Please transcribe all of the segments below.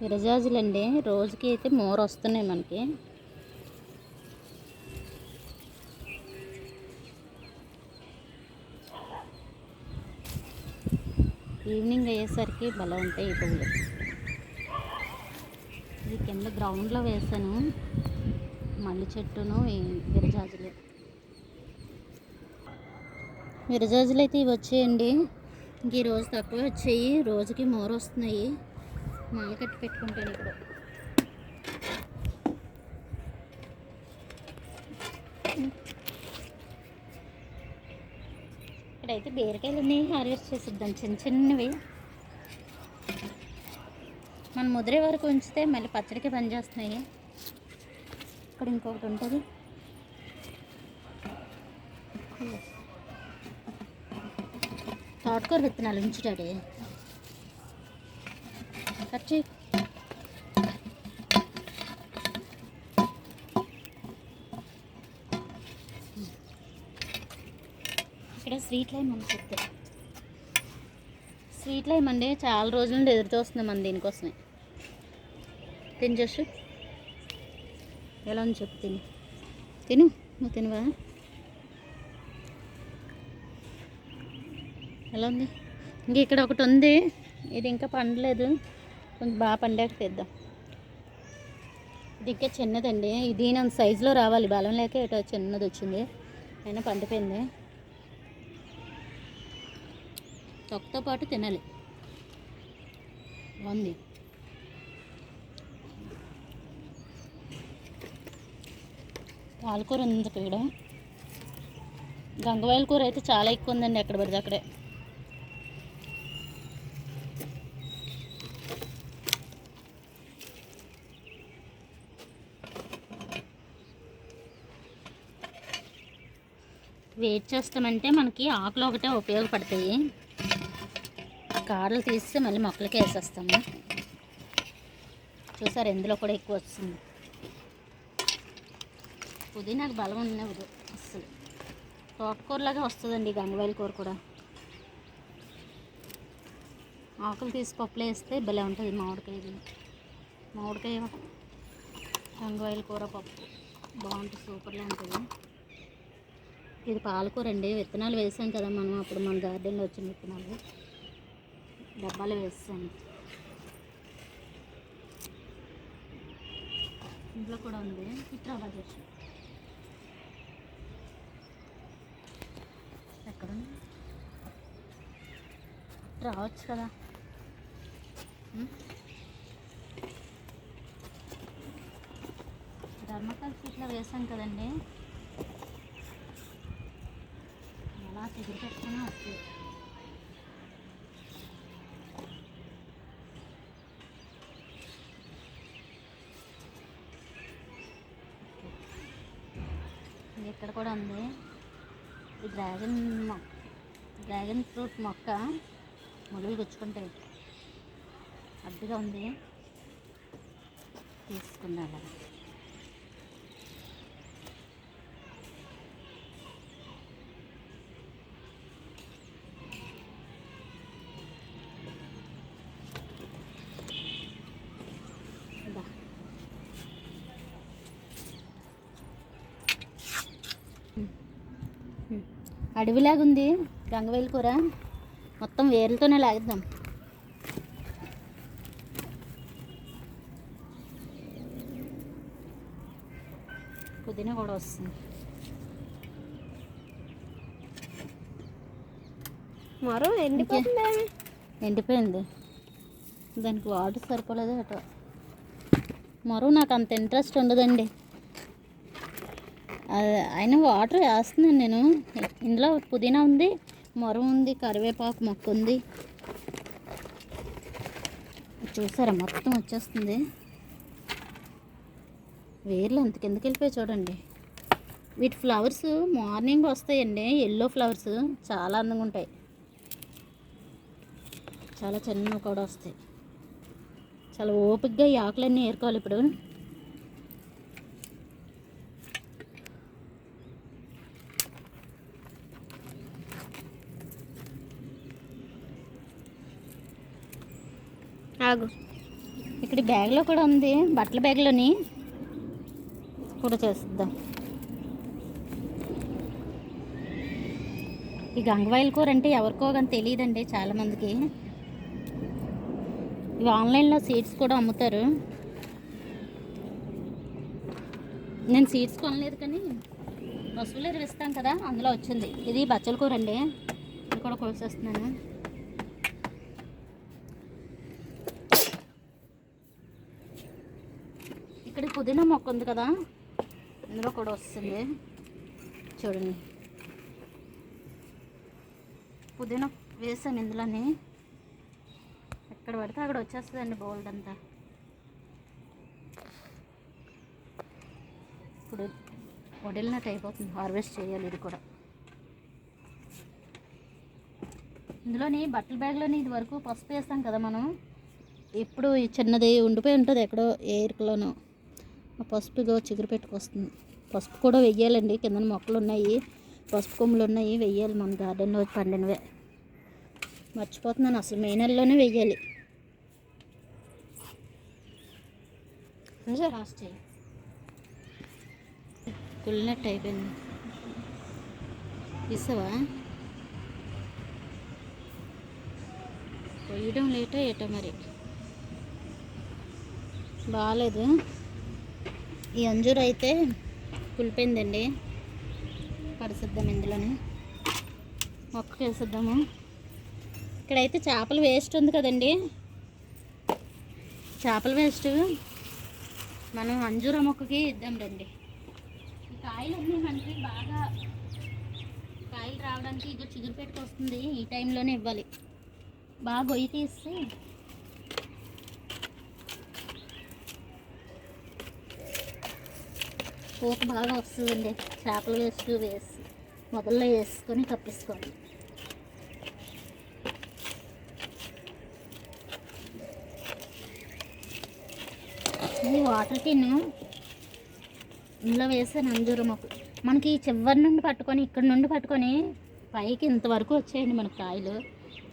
విరజాజులండి. రోజుకి అయితే మోర్ వస్తున్నాయి మనకి. ఈవినింగ్ అయ్యేసరికి భలే ఉంటాయి ఈ పువ్వులు. ఇది కింద గ్రౌండ్లో వేసాను మల్లి చెట్టును ఈ విరజాజులు. విరజాజులు అయితే ఇవి వచ్చేయండి. ఇంక ఈ రోజు తక్కువ వచ్చాయి. రోజుకి మోర వస్తున్నాయి. కట్టి పెట్టుకుంటాను ఇప్పుడు. ఇక్కడైతే బీరకాయలన్నీ హార్వెస్ట్ చేసిద్దాం. చిన్న చిన్నవి. మన ముదిరే వరకు ఉంచితే మళ్ళీ పచ్చడికి పనిచేస్తున్నాయి ఇక్కడ ఇంకొకటి ఉంటుంది. తోటకూర విత్తనాలు ఉంచుతాడే. కట్ చేయి. ఇక్కడ స్వీట్ లైమ్ అని చెప్తే. స్వీట్ లైమ్ అండి చాలా రోజుల నుండి ఎదురు చూస్తున్నాం మన దీనికోసమే. తిని ఎలా ఉంది చెప్పు తిని. తిను నువ్వు తినవా? ఎలా ఉంది? ఇంక ఇక్కడ ఒకటి ఉంది ఇది ఇంకా పండలేదు. కొంచెం బాగా పండాక తెద్దాం ఇది ఇంకా చిన్నదండి. ఇది నేను సైజులో రావాలి. బలం లేక ఇటు చిన్నది వచ్చింది. అయినా పండిపోయింది. తొక్కతో పాటు తినాలి. బాగుంది. పాలకూర ఉంది ఇక్కడ గంగవాయల కూర అయితే చాలా ఎక్కువ ఉందండి. ఎక్కడ పడితే అక్కడే. వెయిట్ చేస్తామంటే మనకి ఆకులు ఒకటే ఉపయోగపడతాయి. కాడలు తీస్తే మళ్ళీ మొక్కలకి వేసేస్తాము. చూసారు ఎందులో కూడా ఎక్కువ వస్తుంది. పుదీనాకు బలం ఉన్నది అసలు తోటకూరలాగా వస్తుందండి గంగవాయల కూర కూడా. ఆకులు తీసి పప్పులో వేస్తే భలే ఉంటుంది మామిడికాయ మామిడికాయ గంగవాయల కూర పప్పు. బాగుంటుంది సూపర్గా ఉంటుంది. ఇది పాలకూర అండి. విత్తనాలు వేసాం కదా మనం. అప్పుడు మన గార్డెన్లో వచ్చిన విత్తనాలు. డబ్బాలు వేసాం ఇంట్లో కూడా ఉంది. ఇట్లా వచ్చి ఎక్కడ రావచ్చు కదా. ధర్మకాల్ ఇట్లా వేసాం కదండి. పెట్టుకుని వస్తుంది ఇక్కడ కూడా ఉంది? ఈ డ్రాగన్ డ్రాగన్ ఫ్రూట్ మొక్క ములుగులు గుచ్చుకుంటాయి అడ్డుగా ఉంది. తీసుకున్నాడు ఇదా. ఉమ్. అడవిలాగుంది. గంగవేలు కూర. మొత్తం వేర్లతోనే లాగిద్దాం. పుదీనా కూడా వస్తుంది. మరో ఎండిపోతుంది ఎండిపోయింది. దానికి వాటర్ సరిపోలేదు అటు. మరో నాకు అంత ఇంట్రెస్ట్ ఉండదండి. అది- అయినా వాటర్ వేస్తున్నాను నేను. ఇందులో పుదీనా ఉంది మొరం ఉంది కరివేపాకు మొక్క ఉంది. చూసారా మొత్తం వచ్చేస్తుంది. వేర్లు ఎంత కిందకి వెళ్ళిపోయి చూడండి. వీటి ఫ్లవర్స్ మార్నింగ్ వస్తాయండి ఎల్లో ఫ్లవర్స్ చాలా అందంగా ఉంటాయి. చాలా చిన్నవి కూడా వస్తాయి. చాలా ఓపికగా ఈ ఆకులన్నీ ఏరుకోవాలి ఇప్పుడు. ఆగు. ఇక్కడ బ్యాగ్లో కూడా ఉంది బట్టల బ్యాగ్లోని. కూడా చేద్దాం ఈ గంగవాయిల కూర అంటే ఎవరికో కానీ తెలియదండి చాలామందికి. ఇవి ఆన్లైన్లో సీడ్స్ కూడా అమ్ముతారు. నేను సీడ్స్ కొనలేదు కానీ పశువులు ఎరువు కదా అందులో వచ్చింది. ఇది బచ్చల కూర అండి. కూడా కోసేస్తున్నాను. ఇక్కడ పుదీనా మొక్క ఉంది కదా ఇందులో కూడా వస్తుంది. చూడండి. పుదీనా వేసాను ఇందులోని. ఎక్కడ పడితే అక్కడ వచ్చేస్తుందండి బోల్డ్ అంతా ఇప్పుడు వడిలినట్టు అయిపోతుంది హార్వెస్ట్ చేయాలి ఇది కూడా. ఇందులోని బట్టల బ్యాగ్లోని ఇది వరకు పసుపు వేస్తాం కదా మనం. ఇప్పుడు ఈ చిన్నది ఉండిపోయి ఉంటుంది ఎక్కడో ఏ పసుపు ఇదో చిగురు పెట్టుకొస్తుంది. పసుపు కూడా వెయ్యాలండి. కింద మొక్కలు ఉన్నాయి పసుపు కొమ్ములు ఉన్నాయి వెయ్యాలి మన గార్డెన్లో పండినవే. మర్చిపోతున్నాను. అసలు మే నెలలోనే వెయ్యాలి. లాస్ట్ చేయి కుళ్ళినట్టు అయిపోయింది. ఇస్తావా కొయ్యడం లేటో ఏటో మరి? బాగాలేదు ఈ అంజూరు అయితే కులిపోయిందండి పరిసిద్దాం ఇందులోనే. మొక్కకు వేసిద్దాము. ఇక్కడైతే చేపల వేస్ట్ ఉంది కదండి. చేపల వేస్ట్ మనం అంజూర మొక్కకి ఇద్దాం రండి ఈ కాయలన్నీ మనకి బాగా కాయలు రావడానికి ఇక చిగురు పెట్టుకొస్తుంది. ఈ టైంలోనే ఇవ్వాలి. బాగా గొయ్యి తీసి పూత బాగా వస్తుందండి. చేపలు వేసి వేసి మొదల్లో వేసుకొని తప్పించుకోండి ఇది వాటర్ టిన్ ఇందులో వేసాను అంజూరం ఒక మనకి చివరి నుండి పట్టుకొని ఇక్కడ నుండి పట్టుకొని పైకి ఇంతవరకు వచ్చాయండి మన కాయలు.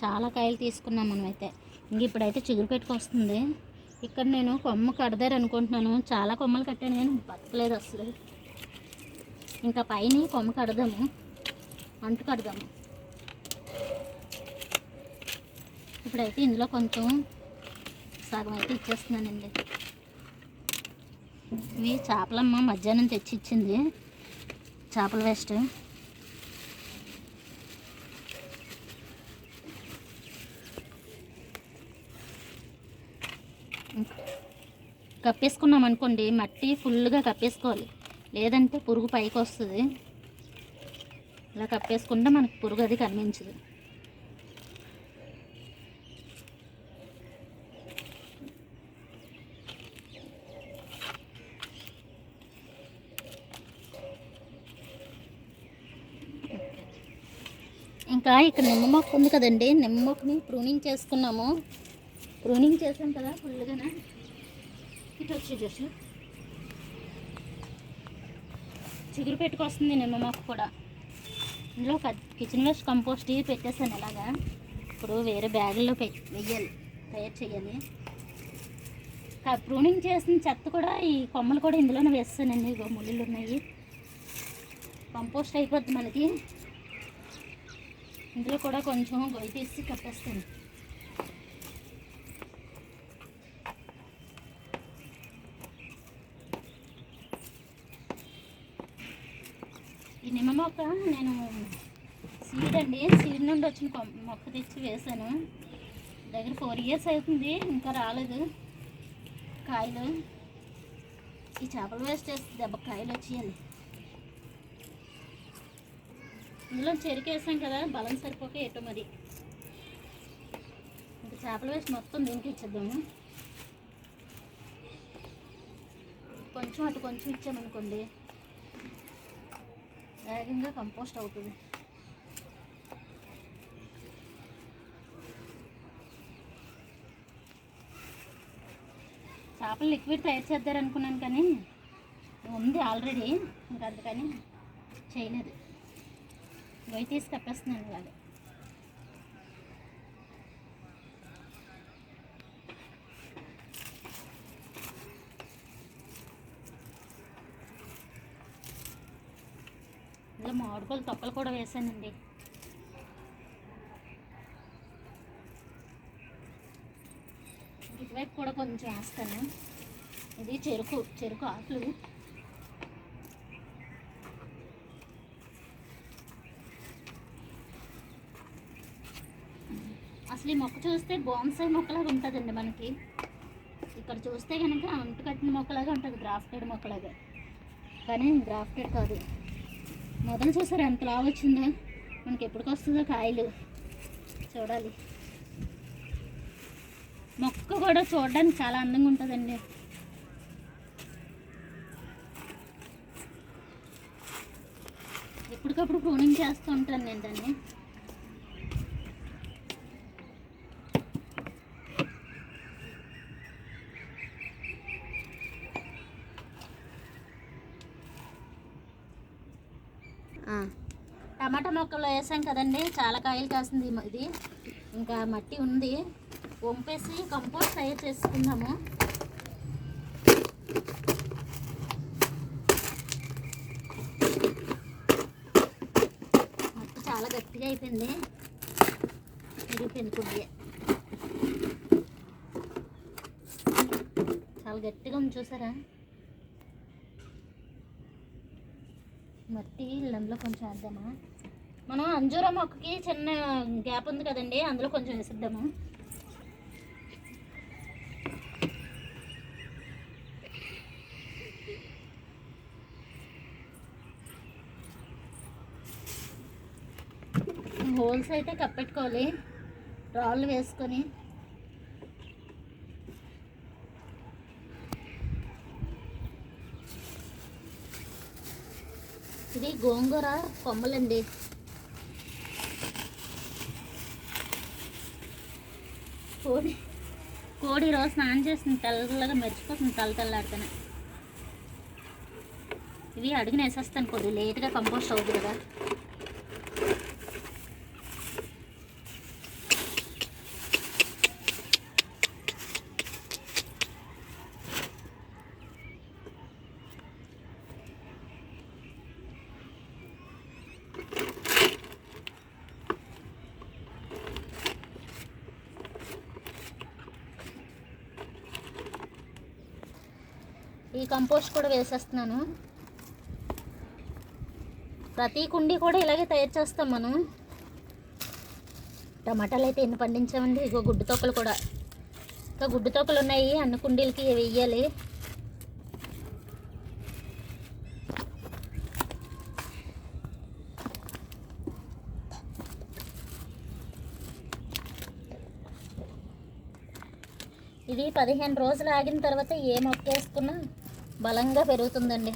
చాలా కాయలు తీసుకున్నాం మనమైతే. ఇంక ఇప్పుడైతే చిగురు పెట్టుకొస్తుంది. ఇక్కడ నేను కొమ్మ కడదారు అనుకుంటున్నాను. చాలా కొమ్మలు కట్టాను కానీ బతకలేదు అసలు. ఇంకా పైన కొమ్మ కడదాము. అంటు కడదాము. ఇప్పుడైతే ఇందులో కొంచెం సగం అయితే ఇచ్చేస్తున్నానండి. ఇవి చేపలమ్మ మధ్యాహ్నం తెచ్చి ఇచ్చింది చేపల వేస్ట్. కప్పేసుకున్నాం అనుకోండి మట్టి ఫుల్గా కప్పేసుకోవాలి. లేదంటే పురుగు పైకి వస్తుంది. ఇలా కప్పేసుకుంటే మనకు పురుగు అది కనిపించదు. ఇంకా ఇక్కడ నిమ్మ మొక్క ఉంది కదండి నిమ్మ మొక్కని ప్రూనింగ్ చేసుకున్నాము. ప్రూనింగ్ చేసాం కదా ఫుల్గానే ఇటు వచ్చి చూసి చిగురు పెట్టుకొస్తుంది నిమ్మ మొక్క కూడా. ఇందులో కిచెన్ వేస్ట్ కంపోస్ట్ ఇవి పెట్టేసాను ఇలాగా. ఇప్పుడు వేరే బ్యాగుల్లో పె వెయ్యాలి. తయారు చేయాలి. ప్రూనింగ్ చేసిన చెత్త కూడా ఈ కొమ్మలు కూడా ఇందులోనే వేస్తానండి. ఇగో ముళ్ళు ఉన్నాయి. కంపోస్ట్ అయిపోద్ది మనకి. ఇందులో కూడా కొంచెం గొయ్యి తీసి కట్టేస్తాను ఈ నిమ్మ మొక్క నేను సీడ్ అండి. సీడ్ నుండి వచ్చిన మొక్క తెచ్చి వేశాను దగ్గర ఫోర్ ఇయర్స్ అవుతుంది ఇంకా రాలేదు. కాయలు ఈ చేపలు వేస్ట్ చేస్తే దెబ్బ కాయలు వచ్చేయాలి ఇందులో చెరుకు వేసాం కదా బలం సరిపోక ఏటో మరి? ఇంకా చేపల వేస్ట్ మొత్తం దీనికి ఇచ్చేద్దాము. కొంచెం అటు కొంచెం ఇచ్చామనుకోండి. వేగంగా కంపోస్ట్ అవుతుంది. చేపలు లిక్విడ్ తయారు చేద్దారనుకున్నాను కానీ ఉంది ఆల్రెడీ ఇంకా అందుకని చేయలేదు. గొయ్యి తీసి కప్పేస్తున్నాను ఇలాగే. ఇంకా మామిడిపళ్ళు తొక్కలు కూడా వేసానండి. ఇటువైపు కూడా కొంచెం వేస్తాను. ఇది చెరుకు చెరుకు ఆకులు. అసలు ఈ మొక్క చూస్తే బోన్సాయి మొక్కలాగా ఉంటుందండి మనకి. ఇక్కడ చూస్తే కనుక అంటు కట్టిన మొక్కలాగా ఉంటుంది గ్రాఫ్టెడ్ మొక్కలాగా. కానీ గ్రాఫ్టెడ్ కాదు. మొదలు చూసారు ఎంత లావు వచ్చిందో? మనకి ఎప్పటికి వస్తుందో కాయలు. చూడాలి. మొక్క కూడా చూడడానికి చాలా అందంగా ఉంటుందండి. ఎప్పటికప్పుడు ప్రూనింగ్ చేస్తూ ఉంటాను నేను దాన్ని. టమాటా మొక్కలు వేసాం కదండి చాలా కాయలు కాసింది ఇది. ఇంకా మట్టి ఉంది. వంపేసి కంపోస్ట్ తయారు చేసుకుందాము. మట్టి చాలా గట్టిగా అయిపోయింది. విరిగిపోయింది కొద్దిగా. చాలా గట్టిగా ఉంది చూసారా? మట్టి అందులో కొంచెం వేద్దామా? మనం అంజూర మొక్కకి చిన్న గ్యాప్ ఉంది కదండి అందులో కొంచెం వేసిద్దాము? హోల్స్ అయితే కప్పెట్టుకోవాలి. రాళ్ళు వేసుకొని ఇది గోంగూర కొమ్మలండి. కోడి కోడి రోజు స్నానం చేస్తుంది. తెల్లగా మెరిచిపోతుంది తల తెల్లాడితేనే ఇవి అడిగిన వేసేస్తాను కొద్దిగా లేట్గా కంపోస్ట్ అవుతుంది కదా. ఈ కంపోస్ట్ కూడా వేసేస్తున్నాను. ప్రతి కుండీ కూడా ఇలాగే తయారు చేస్తాం మనం. టమాటాలు అయితే ఎన్ని పండించామండి? ఇగో గుడ్డు తొక్కలు కూడా. ఇంకా గుడ్డు తొక్కలు ఉన్నాయి అన్ని కుండీలకి వెయ్యాలి ఇది పదిహేను రోజులు ఆగిన తర్వాత ఏ మొక్క వేసుకున్నా బలంగా పెరుగుతుందండి.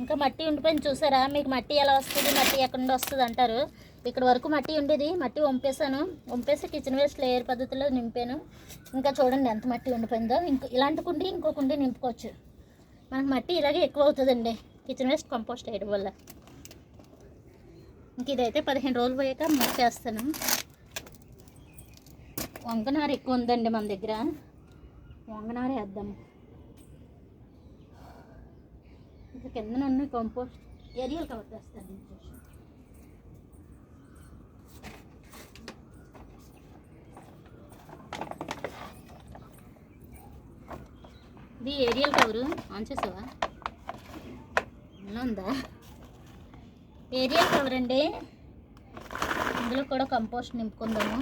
ఇంకా మట్టి ఉండిపోయింది చూసారా? మీకు మట్టి ఎలా వస్తుంది? మట్టి ఎక్కడి నుండి వస్తుంది అంటారు. ఇక్కడ వరకు మట్టి ఉండేది. మట్టి వంపేశాను. వంపేసి కిచెన్ వేస్ట్ లేయర్ పద్ధతిలో నింపాను. ఇంకా చూడండి ఎంత మట్టి ఉండిపోయిందో. ఇంకో ఇలాంటి కుండి ఇంకో కుండి నింపుకోవచ్చు. మనకు మట్టి ఇలాగే ఎక్కువ అవుతుందండి. కిచెన్ వేస్ట్ కంపోస్ట్ వేయడం వల్ల. ఇంక ఇదైతే పదిహేను రోజులు పోయాక మొక్కేస్తాను వంగనార ఎక్కువ ఉందండి మన దగ్గర. వంగనార వేద్దాము ఇంకా కింద ఉన్న కంపోస్ట్ ఏరియల్ కవర్ చేస్తాను ఇది ఏరియల్ కవరు. ఆన్ చేసావా? ఉందా? ఏరియా కవర్ అండి. ఇందులో కూడా కంపోస్ట్ నింపుకుందాము.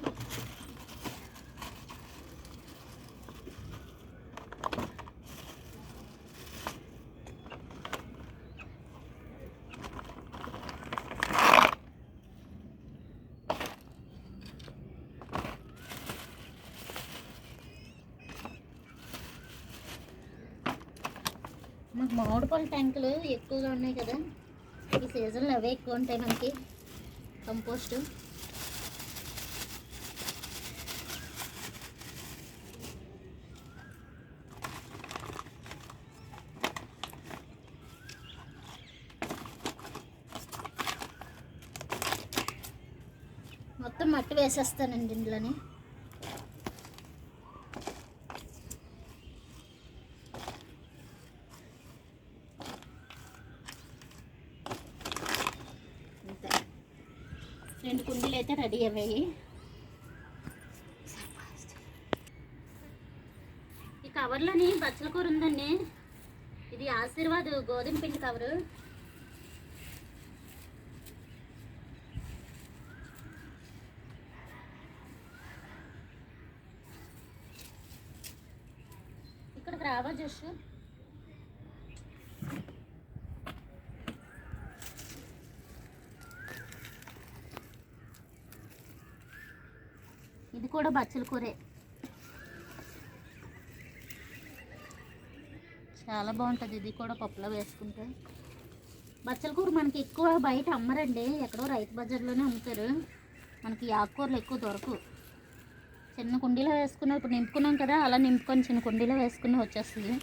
మాకు మామిడి పళ్ళ ట్యాంకులు ఎక్కువగా ఉన్నాయి కదా. ఈ సీజన్లో అవే ఎక్కువ ఉంటాయి మనకి. కంపోస్ట్. మొత్తం మట్టి వేసేస్తానండి ఇందులోనే. రెండు కుండీలు అయితే రెడీ అయ్యాయి. ఈ కవర్లోని బచ్చల కూర ఉందండి. ఇది ఆశీర్వాద్ గోధుమ పిండి కవరు. ఇక్కడికి రావా జస్ట్ ఇది కూడా బచ్చల కూరే. చాలా బాగుంటుంది ఇది కూడా పప్పులో వేసుకుంటే. బచ్చల కూర మనకి ఎక్కువ బయట అమ్మరండి. ఎక్కడో రైతు బజార్లోనే అమ్ముతారు. మనకి ఆకుకూరలు ఎక్కువ దొరకవు. చిన్న కుండీలో వేసుకున్న ఇప్పుడు నింపుకున్నాం కదా అలా నింపుకొని చిన్న కుండీలో వేసుకుని వచ్చేస్తుంది.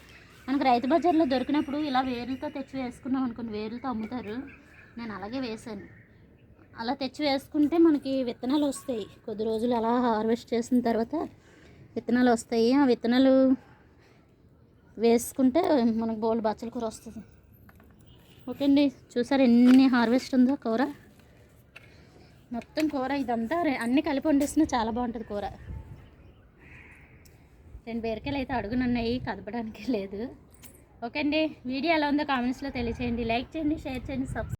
మనకు రైతు బజార్లో దొరికినప్పుడు ఇలా వేరులతో తెచ్చి వేసుకున్నాం అనుకోండి వేరులతో అమ్ముతారు. నేను అలాగే వేసాను అలా తెచ్చి వేసుకుంటే మనకి విత్తనాలు వస్తాయి. కొద్ది రోజులు అలా హార్వెస్ట్ చేసిన తర్వాత విత్తనాలు వస్తాయి. ఆ విత్తనాలు వేసుకుంటే మనకు బోల్డ్ బచ్చల కూర వస్తుంది. ఓకే అండి. చూసారు ఎన్ని హార్వెస్ట్ ఉందో కూర? మొత్తం కూర ఇదంతా అన్నీ కలిపి వండేసినా చాలా బాగుంటుంది కూర. రెండు బీరకాయలు అయితే అడుగునున్నాయి కదపడానికి లేదు. ఓకే అండి. వీడియో ఎలా ఉందో కామెంట్స్లో తెలియచేయండి. లైక్ చేయండి షేర్ చేయండి సబ్స్క్రైబ్